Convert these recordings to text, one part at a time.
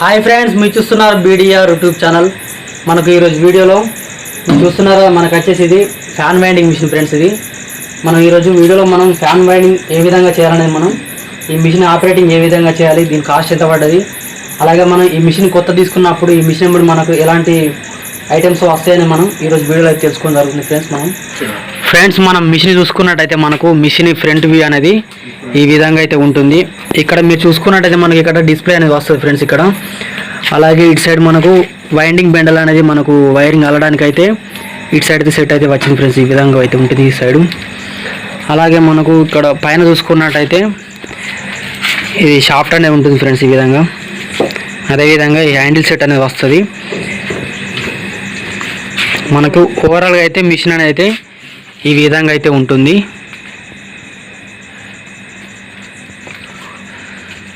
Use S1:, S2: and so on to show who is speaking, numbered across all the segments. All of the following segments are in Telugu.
S1: హాయ్ ఫ్రెండ్స్ మీరు చూస్తున్నారు బీడిఆర్ యూట్యూబ్ ఛానల్ మనకు ఈరోజు వీడియోలో మీరు చూస్తున్నారు? మనకు వచ్చేసి ఇది ఫ్యాన్ వైండింగ్ మిషన్ ఫ్రెండ్స్ ఇది. మనం ఈరోజు వీడియోలో మనం ఫ్యాన్ వైండింగ్ ఏ విధంగా చేయాలనేది మనం ఈ మిషన్ ఆపరేటింగ్ ఏ విధంగా చేయాలి దీని కాస్ట్ ఎంత పడ్డది? అలాగే మనం ఈ మిషన్ కొత్త తీసుకున్నప్పుడు ఈ మిషన్ ఇప్పుడు మనకు ఎలాంటి ఐటమ్స్ వస్తాయని మనం ఈరోజు వీడియోలో అయితే తెలుసుకోవడం జరుగుతుంది ఫ్రెండ్స్ మనం. ఫ్రెండ్స్ మనం మిషన్ చూసుకున్నట్టయితే మనకు మిషన్ ఫ్రంట్ వ్యూ అనేది ఈ విధంగా అయితే ఉంటుంది. ఇక్కడ మీరు చూసుకున్నట్టయితే మనకి ఇక్కడ డిస్ప్లే అనేది వస్తుంది ఫ్రెండ్స్ ఇక్కడ. అలాగే ఇటు సైడ్ మనకు వైండింగ్ బెండల్ అనేది మనకు వైరింగ్ అల్లడానికి అయితే ఇటు సైడ్ సెట్ అయితే వచ్చింది ఫ్రెండ్స్. ఈ విధంగా అయితే ఉంటుంది ఈ సైడు. అలాగే మనకు ఇక్కడ పైన చూసుకున్నట్టయితే ఇది షాఫ్ట్ అనేది ఉంటుంది ఫ్రెండ్స్ ఈ విధంగా. అదేవిధంగా ఈ హ్యాండిల్ సెట్ అనేది వస్తుంది. మనకు ఓవరాల్గా అయితే మిషన్ అనేది అయితే ఈ విధంగా అయితే ఉంటుంది.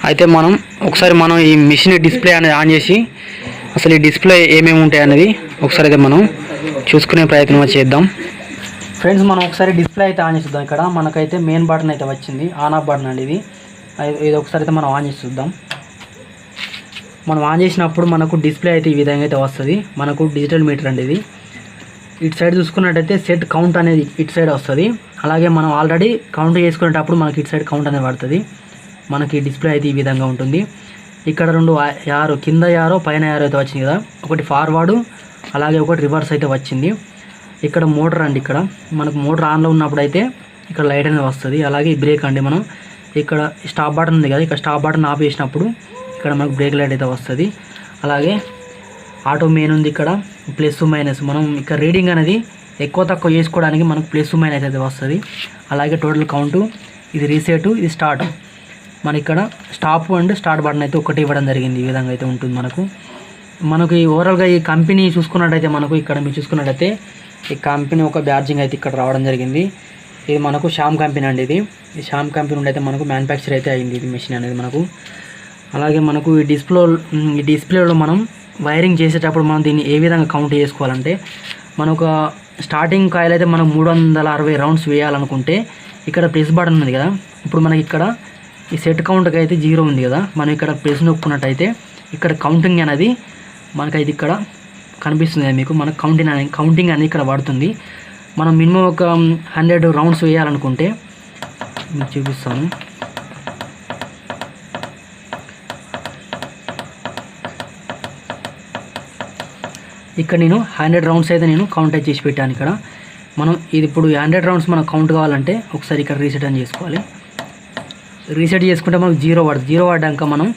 S1: అయితే మనం ఒకసారి మనం ఈ మిషన్ డిస్ప్లే అనేది ఆన్ చేసి అసలు ఈ డిస్ప్లే ఏమేమి ఉంటాయి అనేది ఒకసారి అయితే మనం చూసుకునే ప్రయత్నం చేద్దాం. ఫ్రెండ్స్ మనం ఒకసారి డిస్ప్లే అయితే ఆన్ చేద్దాం ఇక్కడ. మనకైతే మెయిన్ బటన్ అయితే వచ్చింది. ఆన్ ఆఫ్ బటన్ అండి ఇది. ఇది ఒకసారి అయితే మనం ఆన్ చేసి చూద్దాం. మనం ఆన్ చేసినప్పుడు మనకు డిస్ప్లే అయితే ఈ విధంగా అయితే వస్తుంది. మనకు డిజిటల్ మీటర్ అండి ఇది. ఇటు సైడ్ చూసుకున్నట్టయితే సెట్ కౌంట్ అనేది ఇటు సైడ్ వస్తుంది. అలాగే మనం ఆల్రెడీ కౌంట్ చేసుకునేటప్పుడు మనకి ఇటు సైడ్ కౌంట్ అనేది పడుతుంది. మనకి డిస్ప్లే అయితే ఈ విధంగా ఉంటుంది. ఇక్కడ రెండు ఆ- యారో కింద యారో పైన యారో అయితే వచ్చింది కదా. ఒకటి ఫార్వర్డు అలాగే ఒకటి రివర్స్ అయితే వచ్చింది. ఇక్కడ మోటార్ అండి ఇక్కడ. మనకు మోటార్ ఆన్లో ఉన్నప్పుడు అయితే ఇక్కడ లైట్ అనేది వస్తుంది. అలాగే బ్రేక్ అండి మనం. ఇక్కడ స్టాప్ బటన్ ఉంది కదా. ఇక్కడ స్టాప్ బటన్ ఆఫ్ చేసినప్పుడు ఇక్కడ మనకు బ్రేక్ లైట్ అయితే వస్తుంది. అలాగే ఆటో మెయిన్ ఉంది ఇక్కడ. ప్లస్ మైనస్ మనం ఇక్కడ రీడింగ్ అనేది ఎక్కువ తక్కువ చేసుకోవడానికి మనకు ప్లస్ మైనస్ అయితే వస్తుంది. అలాగే టోటల్ కౌంటు ఇది రీసెట్ ఇది స్టార్ట్ మన ఇక్కడ స్టాప్ అండ్ స్టార్ట్ బటన్ అయితే ఒకటి ఇవ్వడం జరిగింది. ఈ విధంగా అయితే ఉంటుంది మనకు. మనకు ఈ ఓవరాల్గా ఈ కంపెనీ చూసుకున్నట్టయితే మనకు ఇక్కడ మీరు చూసుకున్నట్టయితే ఈ కంపెనీ ఒక బ్యాడ్జింగ్ అయితే ఇక్కడ రావడం జరిగింది. ఇది మనకు శ్యామ్ కంపెనీ అండి ఇది. ఈ షామ్ కంపెనీ నుండి అయితే మనకు మ్యానుఫ్యాక్చర్ అయితే అయింది ఇది మెషిన్ అనేది మనకు. అలాగే మనకు ఈ డిస్ప్లే ఈ డిస్ప్లేలో మనం వైరింగ్ చేసేటప్పుడు మనం దీన్ని ఏ విధంగా కౌంట్ చేసుకోవాలంటే మనకు స్టార్టింగ్ కాయలు అయితే మనం మూడు వందల అరవై రౌండ్స్ వేయాలనుకుంటే ఇక్కడ ప్రెస్ బటన్ ఉంది కదా. ఇప్పుడు మనకి ఇక్కడ ఈ సెట్ కౌంట్కి అయితే జీరో ఉంది కదా. మనం ఇక్కడ ప్లేస్ నొక్కున్నట్టయితే ఇక్కడ కౌంటింగ్ అనేది మనకైతే ఇక్కడ కనిపిస్తుంది మీకు. మనకు కౌంటింగ్ అనేది కౌంటింగ్ అనేది ఇక్కడ పడుతుంది మనం మినిమం ఒక um, హండ్రెడ్ రౌండ్స్ వేయాలనుకుంటే మీకు చూపిస్తాను. ఇక్కడ నేను హండ్రెడ్ రౌండ్స్ అయితే నేను కౌంట్ చేసి పెట్టాను ఇక్కడ. మనం ఇది ఇప్పుడు హండ్రెడ్ రౌండ్స్ మనకు కౌంట్ కావాలంటే ఒకసారి ఇక్కడ రీసెట్ అని చేసుకోవాలి. రీసెట్ చేసుకుంటే మనకు జీరో పడుతుంది. జీరో పడ్డాక మనం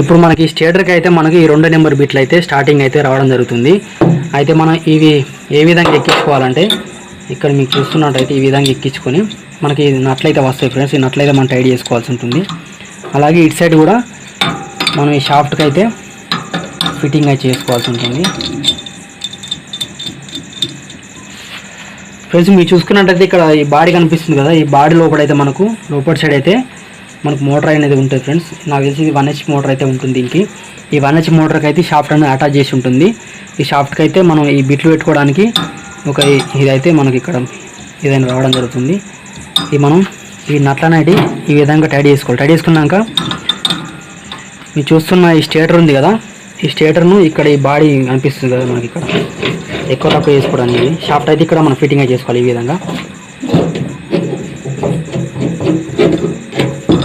S1: ఇప్పుడు మనకి స్టేటర్కి అయితే మనకి ఈ రెండు నెంబర్ బిట్లు అయితే స్టార్టింగ్ అయితే రావడం జరుగుతుంది. అయితే మనం ఇవి ఏ విధంగా ఎక్కించుకోవాలంటే ఇక్కడ మీకు చూస్తున్నట్టయితే ఈ విధంగా ఎక్కించుకొని మనకి ఇది నట్లయితే వస్తాయి ఫ్రెండ్స్. ఈ నట్లయితే మనం టైడ్ చేసుకోవాల్సి ఉంటుంది. అలాగే ఇటు సైడ్ కూడా మనం ఈ షాఫ్ట్కి అయితే ఫిట్టింగ్ అయితే చేసుకోవాల్సి ఉంటుంది. ఫ్రెండ్స్ మీరు చూసుకున్నట్టయితే ఇక్కడ ఈ బాడీ కనిపిస్తుంది కదా ఈ బాడీ లోపల అయితే మనకు లోపల సైడ్ అయితే మనకు మోటార్ అనేది ఉంటుంది ఫ్రెండ్స్ నాకు తెలిసి ఇది వన్ హెచ్ మోటార్ అయితే ఉంటుంది దీనికి. ఈ వన్ హెచ్ మోటార్కి అయితే షాఫ్ట్ అనేది అటాచ్ చేసి ఉంటుంది. ఈ షాఫ్ట్కి అయితే మనం ఈ బిట్లు పెట్టుకోవడానికి ఒక ఇదైతే మనకి ఇక్కడ ఏదైనా రావడం జరుగుతుంది. ఇది మనం ఈ నట్లనేటి ఈ విధంగా టైడ్ చేసుకోవాలి. టైడ్ చేసుకున్నాక మీరు చూస్తున్న ఈ స్టేటర్ ఉంది కదా ఈ స్టేటర్ను ఇక్కడ ఈ బాడీ కనిపిస్తుంది కదా మనకి ఇక్కడ. ఎక్కువ తక్కువ చేసుకోవడానికి షాఫ్ట్ అయితే ఇక్కడ మనం ఫిట్టింగ్ చేసుకోవాలి ఈ విధంగా.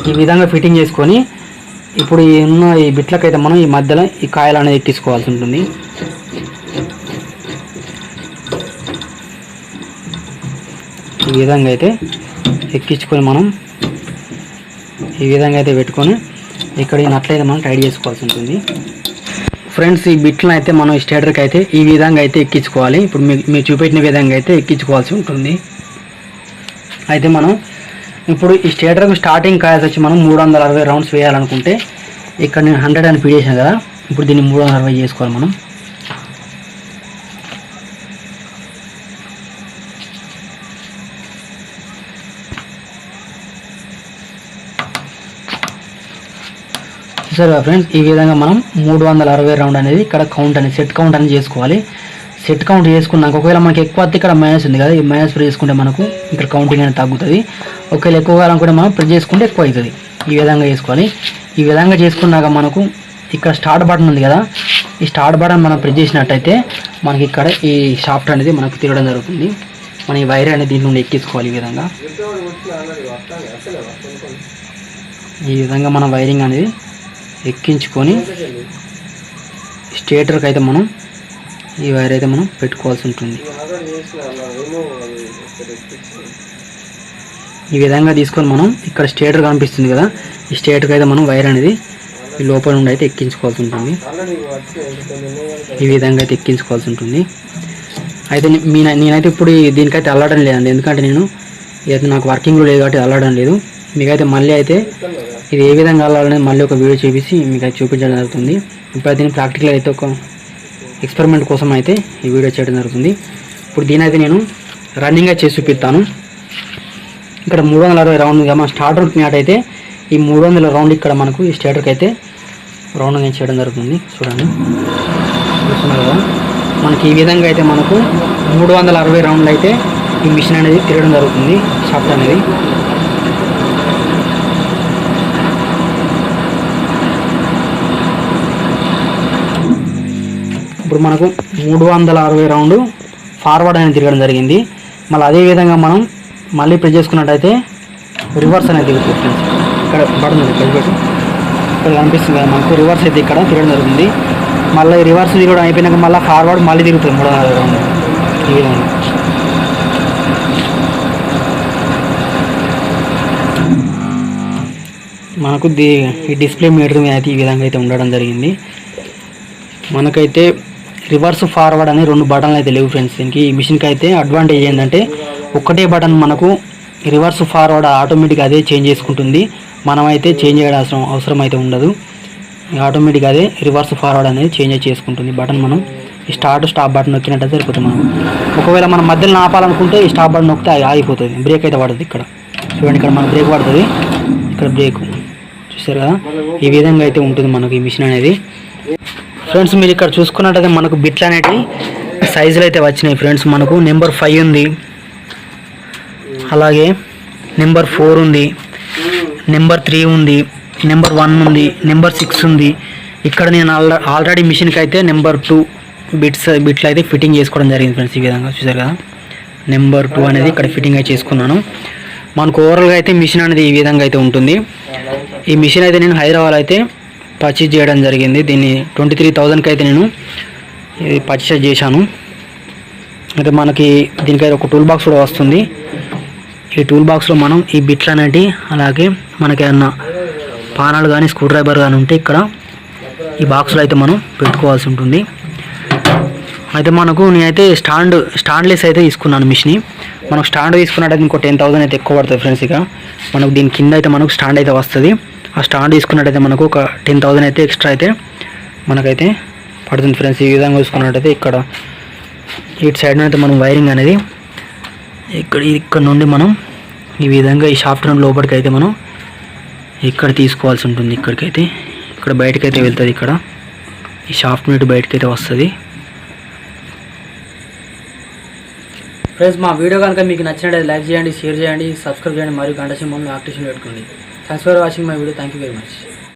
S1: ఈ విధంగా ఫిట్టింగ్ చేసుకొని ఇప్పుడు ఈ ఉన్న ఈ బిట్లకైతే మనం ఈ మధ్యలో ఈ కాయలు అనేది ఎక్కించుకోవాల్సి ఉంటుంది. ఈ విధంగా అయితే ఎక్కించుకొని మనం ఈ విధంగా అయితే పెట్టుకొని ఇక్కడ ఈ నట్లయితే మనం టైడ్ చేసుకోవాల్సి ఉంటుంది. ఫ్రెండ్స్ ఈ బిట్లను అయితే మనం స్టేటర్కి అయితే ఈ విధంగా అయితే ఎక్కించుకోవాలి. ఇప్పుడు మీ మీరు చూపెట్టిన విధంగా అయితే ఎక్కించుకోవాల్సి ఉంటుంది. అయితే మనం ఇప్పుడు ఈ స్టేటర్కు స్టార్టింగ్ కాయల్స్ వచ్చి మనం మూడు వందల అరవై రౌండ్స్ వేయాలనుకుంటే ఇక్కడ నేను హండ్రెడ్ అని పీడేసాను చేశాను కదా. ఇప్పుడు దీన్ని మూడు వందల అరవై చేసుకోవాలి మనం. చూసారు ఫ్రెండ్స్ ఈ విధంగా మనం మూడు వందల అరవై రౌండ్ అనేది ఇక్కడ కౌంట్ అనేది సెట్ కౌంట్ అనేది చేసుకోవాలి. సెట్ కౌంట్ చేసుకున్నాక ఒకవేళ మనకి ఎక్కువ వస్తే ఇక్కడ మైనస్ ఉంది కదా ఈ మైనస్ ప్రెస్ చేసుకుంటే మనకు ఇక్కడ కౌంటింగ్ అనేది తగ్గుతుంది. ఒకవేళ ఎక్కువ కావాలనుకుంటే మనం ప్రెస్ చేసుకుంటే ఎక్కువ అవుతుంది. ఈ విధంగా చేసుకోవాలి. ఈ విధంగా చేసుకున్నాక మనకు ఇక్కడ స్టార్ట్ బటన్ ఉంది కదా ఈ స్టార్ట్ బటన్ మనం ప్రెస్ చేసినట్టయితే మనకి ఇక్కడ ఈ షాఫ్ట్ అనేది మనకు తిరగడం జరుగుతుంది. మనం ఈ వైర్ అనేది దీని నుండి ఎక్కించుకోవాలి ఈ విధంగా. ఈ విధంగా మనం వైరింగ్ అనేది ఎక్కించుకొని స్టేటర్కి అయితే మనం ఈ వైర్ అయితే మనం పెట్టుకోవాల్సి ఉంటుంది ఈ విధంగా తీసుకొని మనం ఇక్కడ స్టేటర్ కనిపిస్తుంది కదా ఈ స్టేటర్కి అయితే మనం వైర్ అనేది ఈ లోపల నుండి అయితే ఎక్కించుకోవాల్సి ఉంటుంది ఈ విధంగా అయితే ఎక్కించుకోవాల్సి ఉంటుంది అయితే మీ నేనైతే ఇప్పుడు దీనికైతే అల్లడం లేదండి. ఎందుకంటే నేను ఇది నాకు వర్కింగ్లో లేదు కాబట్టి అల్లడం లేదు. మీకైతే మళ్ళీ అయితే ఇది ఏ విధంగా వెళ్ళాలనేది మళ్ళీ ఒక వీడియో చూపించి మీకు అయితే చూపించడం జరుగుతుంది. ఇప్పుడు దీన్ని ప్రాక్టికల్ అయితే ఒక ఎక్స్పెరిమెంట్ కోసం అయితే ఈ వీడియో చేయడం జరుగుతుంది. ఇప్పుడు దీని అయితే నేను రన్నింగ్గా చేసి చూపిస్తాను. ఇక్కడ మూడు వందల అరవై రౌండ్ మన స్టార్టర్ మ్యాట్ అయితే ఈ మూడు వందల రౌండ్ ఇక్కడ మనకు ఈ స్టేటర్కి అయితే రౌండ్ నేను చేయడం జరుగుతుంది. చూడండి. చూస్తున్నారు కదా? మనకి ఈ విధంగా అయితే మనకు మూడు వందల అరవై రౌండ్లు అయితే ఈ మిషన్ అనేది తిరగడం జరుగుతుంది. షాఫ్ట్ అనేది. ఇప్పుడు మనకు మూడు వందల అరవై రౌండ్ ఫార్వర్డ్ అనేది తిరగడం జరిగింది. మళ్ళీ అదే విధంగా మనం మళ్ళీ ప్రెస్ చేసుకున్నట్టయితే రివర్స్ అనేది తిరుగుతుంది ఫ్రెండ్స్ ఇక్కడ పడుతుంది ఇక్కడ ఇక్కడ కనిపిస్తుంది కదా మనకు రివర్స్ అయితే ఇక్కడ తిరగడం జరుగుతుంది. మళ్ళీ రివర్స్ తిరగడం అయిపోయినాక మళ్ళీ ఫార్వర్డ్ మళ్ళీ తిరుగుతుంది మూడు వందల అరవై రౌండ్. ఈ విధంగా. మనకు దీ ఈ డిస్ప్లే మీటర్ అయితే ఈ విధంగా అయితే ఉండడం జరిగింది. మనకైతే రివర్స్ ఫార్వర్డ్ అని రెండు బటన్లు అయితే లేవు ఫ్రెండ్స్ దీనికి ఈ మిషన్కి అయితే అడ్వాంటేజ్ ఏంటంటే ఒక్కటే బటన్ మనకు రివర్స్ ఫార్వర్డ్ ఆటోమేటిక్ అదే చేంజ్ చేసుకుంటుంది. మనమైతే చేంజ్ చేయడం అవసరం అవసరం అయితే ఉండదు. ఆటోమేటిక్ అదే రివర్స్ ఫార్వర్డ్ అనేది చేంజ్ చేసుకుంటుంది బటన్ మనం. ఈ స్టార్ట్ స్టాప్ బటన్ నొక్కినట్టు సరిపోతుంది మనం ఒకవేళ మనం మధ్యలో ఆపాలనుకుంటే ఈ స్టాప్ బటన్ నొక్కితే అది ఆగిపోతుంది. బ్రేక్ అయితే పడుతుంది ఇక్కడ. చూడండి ఇక్కడ మన బ్రేక్ పడుతుంది. ఇక్కడ బ్రేక్ చూసారు కదా? ఈ విధంగా అయితే ఉంటుంది మనకు ఈ మిషన్ అనేది. ఫ్రెండ్స్ మీరు ఇక్కడ చూసుకున్నట్టయితే మనకు బిట్లు అనేటివి సైజులు అయితే వచ్చినాయి ఫ్రెండ్స్ మనకు నెంబర్ ఫైవ్ ఉంది. అలాగే నెంబర్ ఫోర్ ఉంది. నెంబర్ త్రీ ఉంది. నెంబర్ వన్ ఉంది. నెంబర్ సిక్స్ ఉంది. ఇక్కడ నేను ఆల్రెడీ మిషన్కి అయితే నెంబర్ టూ బిట్స్ బిట్లు అయితే ఫిట్టింగ్ చేసుకోవడం జరిగింది ఫ్రెండ్స్ ఈ విధంగా. చూసారు కదా? నెంబర్ టూ అనేది ఇక్కడ ఫిట్టింగ్ అయితే చేసుకున్నాను. మనకు ఓవరాల్గా అయితే మిషన్ అనేది ఈ విధంగా అయితే ఉంటుంది. ఈ మిషన్ అయితే నేను హైదరాబాద్ అయితే పర్చేజ్ చేయడం జరిగింది. దీన్ని ట్వంటీ త్రీ థౌజండ్కి అయితే నేను ఇది పర్చేజ్ చేశాను. అయితే మనకి దీనికైతే ఒక టూల్ బాక్స్ కూడా వస్తుంది. ఈ టూల్ బాక్స్లో మనం ఈ బిట్లు అనేటి అలాగే మనకి ఏమన్నా పానాలు కానీ స్క్రూ డ్రైవర్ కానీ ఉంటే ఇక్కడ ఈ బాక్స్లో అయితే మనం పెట్టుకోవాల్సి ఉంటుంది. అయితే మనకు నేనైతే స్టాండ్ స్టాండ్లెస్ అయితే తీసుకున్నాను మిషన్ని మనకు స్టాండ్ తీసుకున్నట్టయితే ఇంకో టెన్ థౌసండ్ అయితే ఎక్కువ పడుతుంది ఫ్రెండ్స్ ఇక. మనకు దీని కింద అయితే మనకు స్టాండ్ అయితే వస్తుంది. ఆ స్టాండ్ తీసుకున్నట్టయితే మనకు ఒక టెన్ థౌసండ్ అయితే ఎక్స్ట్రా అయితే మనకైతే పడుతుంది ఫ్రెండ్స్ ఈ విధంగా చూసుకున్నట్టయితే ఇక్కడ ఇటు సైడ్ అయితే మనం వైరింగ్ అనేది ఇక్కడ ఇక్కడ నుండి మనం ఈ విధంగా ఈ షాఫ్ట్ లోపలికి అయితే మనం ఇక్కడ తీసుకోవాల్సి ఉంటుంది. ఇక్కడికైతే ఇక్కడ బయటకైతే వెళ్తుంది ఇక్కడ. ఈ షాఫ్ట్ నుండి బయటకైతే వస్తుంది. ఫ్రెండ్స్ మా వీడియో కనుక మీకు నచ్చినట్లయితే లైక్ చేయండి షేర్ చేయండి సబ్స్క్రైబ్ చేయండి మరియు గంట మనం యాక్టివేషన్ పెట్టుకోండి. Thanks for watching my video. Thank you very much.